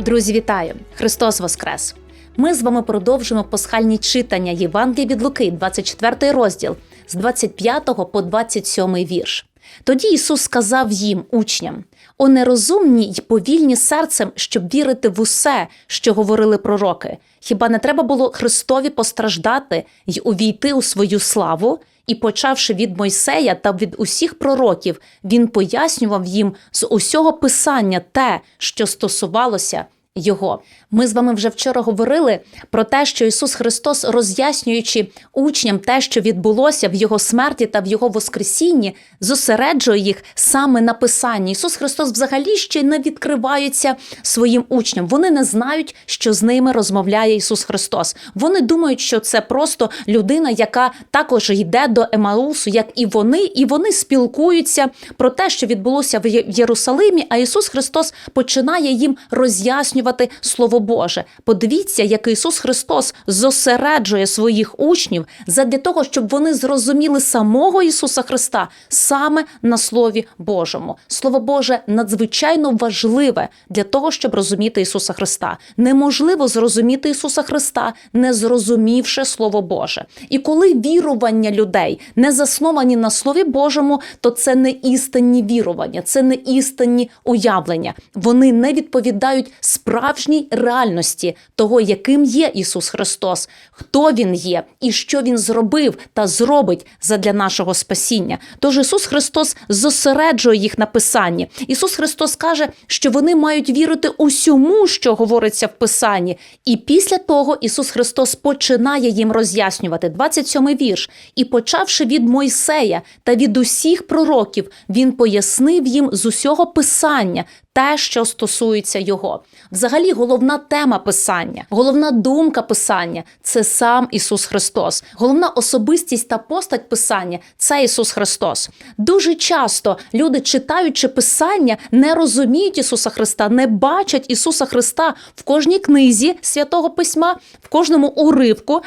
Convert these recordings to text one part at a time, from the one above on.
Друзі, вітаю! Христос Воскрес! Ми з вами продовжуємо пасхальні читання Євангелія від Луки, 24 розділ з 25 по 27 вірш. Тоді Ісус сказав їм, учням: О нерозумні й повільні серцем, щоб вірити в усе, що говорили пророки. Хіба не треба було Христові постраждати й увійти у свою славу? І, почавши від Мойсея та від усіх пророків, він пояснював їм з усього писання те, що стосувалося його. Ми з вами вже вчора говорили про те, що Ісус Христос, роз'яснюючи учням те, що відбулося в Його смерті та в Його Воскресінні, зосереджує їх саме на Писанні. Ісус Христос взагалі ще не відкривається своїм учням. Вони не знають, що з ними розмовляє Ісус Христос. Вони думають, що це просто людина, яка також йде до Емаусу, як і вони, і вони спілкуються про те, що відбулося в Єрусалимі. А Ісус Христос починає їм роз'яснювати Слово Боже. Подивіться, як Ісус Христос зосереджує своїх учнів задля того, щоб вони зрозуміли самого Ісуса Христа саме на Слові Божому. Слово Боже надзвичайно важливе для того, щоб розуміти Ісуса Христа. Неможливо зрозуміти Ісуса Христа, не зрозумівши Слово Боже. І коли вірування людей не засновані на Слові Божому, то це не істинні вірування, це не істинні уявлення. Вони не відповідають справжній реальності того, яким є Ісус Христос, хто Він є і що Він зробив та зробить задля нашого спасіння. Тож Ісус Христос зосереджує їх на Писанні. Ісус Христос каже, що вони мають вірити усьому, що говориться в Писанні. І після того Ісус Христос починає їм роз'яснювати 27-й вірш. І почавши від Мойсея та від усіх пророків, він пояснив їм з усього писання те, що стосується його. Взагалі, головна тема писання, головна думка писання це сам Ісус Христос. Головна особистість та постать писання це Ісус Христос. Дуже часто люди, читаючи писання, не розуміють Ісуса Христа, не бачать Ісуса Христа в кожній книзі святого письма, в кожному уривку.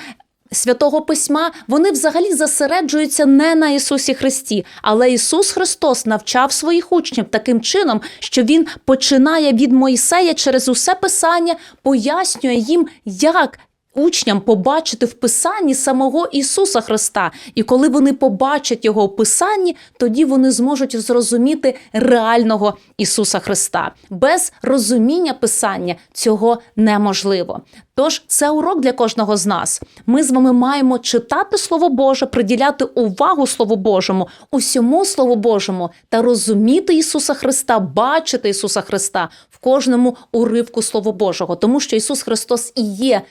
Святого письма вони взагалі зосереджуються не на Ісусі Христі, але Ісус Христос навчав своїх учнів таким чином, що Він починає від Мойсея через усе писання, пояснює їм, як. Учням побачити в Писанні самого Ісуса Христа, і коли вони побачать його в Писанні, тоді вони зможуть зрозуміти реального Ісуса Христа. Без розуміння Писання цього неможливо. Тож це урок для кожного з нас. Ми з вами маємо читати Слово Боже, приділяти увагу Слову Божому, усьому Слову Божому та розуміти Ісуса Христа, бачити Ісуса Христа в кожному уривку Слова Божого, тому що Ісус Христос і є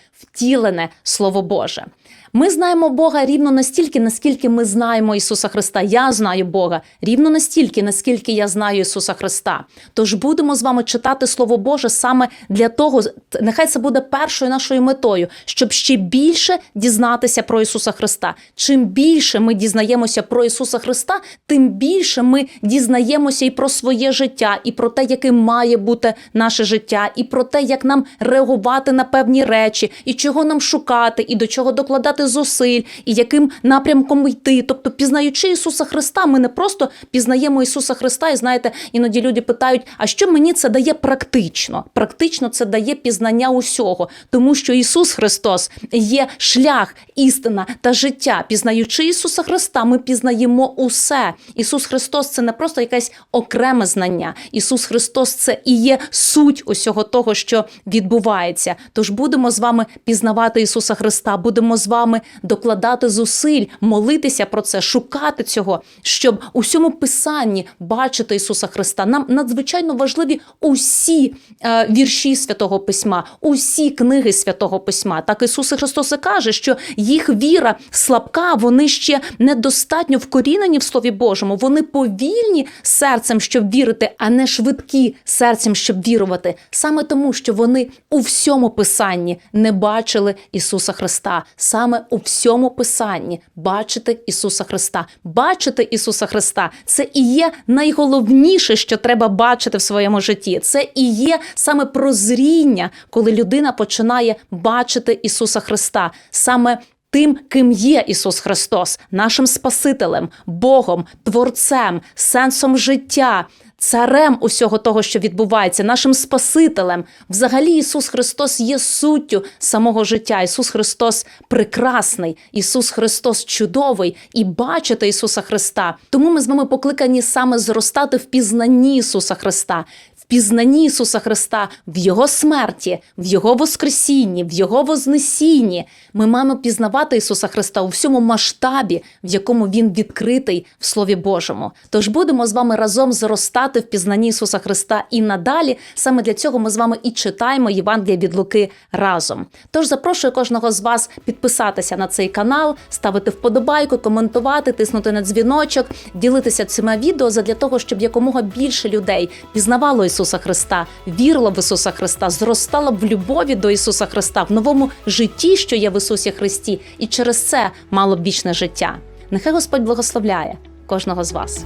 втілене Слово Боже. Ми знаємо Бога рівно настільки, наскільки ми знаємо Ісуса Христа. Я знаю Бога рівно настільки, наскільки я знаю Ісуса Христа. Тож будемо з вами читати Слово Боже саме для того, нехай це буде першою нашою метою, щоб ще більше дізнатися про Ісуса Христа. Чим більше ми дізнаємося про Ісуса Христа, тим більше ми дізнаємося і про своє життя, і про те, яким має бути наше життя, і про те, як нам реагувати на певні речі, і чого нам шукати, і до чого докладати зусиль, і яким напрямком йти. Тобто, пізнаючи Ісуса Христа, ми не просто пізнаємо Ісуса Христа, і знаєте, іноді люди питають: а що мені це дає практично? Практично це дає пізнання усього, тому що Ісус Христос є шлях, істина та життя. Пізнаючи Ісуса Христа, ми пізнаємо усе. Ісус Христос це не просто якесь окреме знання. Ісус Христос це і є суть усього того, що відбувається. Тож будемо з вами пізнавати Ісуса Христа, будемо з вами докладати зусиль, молитися про це, шукати цього, щоб у всьому писанні бачити Ісуса Христа. Нам надзвичайно важливі усі е, вірші святого письма, усі книги святого письма. Так Ісус Христос і каже, що їх віра слабка, вони ще недостатньо вкорінені в Слові Божому. Вони повільні серцем, щоб вірити, а не швидкі серцем, щоб вірувати. Саме тому, що вони у всьому писанні не бачили Ісуса Христа. Саме у всьому писанні бачити Ісуса Христа. Бачити Ісуса Христа це і є найголовніше, що треба бачити в своєму житті. Це і є саме прозріння, коли людина починає бачити Ісуса Христа. Саме Тим, ким є Ісус Христос, нашим Спасителем, Богом, Творцем, сенсом життя, царем усього того, що відбувається, нашим Спасителем. Взагалі, Ісус Христос є суттю самого життя. Ісус Христос прекрасний, Ісус Христос чудовий і бачити Ісуса Христа. Тому ми з вами покликані саме зростати в пізнанні Ісуса Христа. В пізнанні Ісуса Христа, в Його смерті, в Його Воскресінні, в Його Вознесінні. Ми маємо пізнавати Ісуса Христа у всьому масштабі, в якому Він відкритий в Слові Божому. Тож будемо з вами разом зростати в пізнанні Ісуса Христа і надалі. Саме для цього ми з вами і читаємо Євангелія від Луки разом. Тож запрошую кожного з вас підписатися на цей канал, ставити вподобайку, коментувати, тиснути на дзвіночок, ділитися цими відео задля того, щоб якомога більше людей пізнавало Ісуса Христа, вірила в Ісуса Христа, зростала в любові до Ісуса Христа, в новому житті, що є в Ісусі Христі, і через це мало б вічне життя. Нехай Господь благословляє кожного з вас.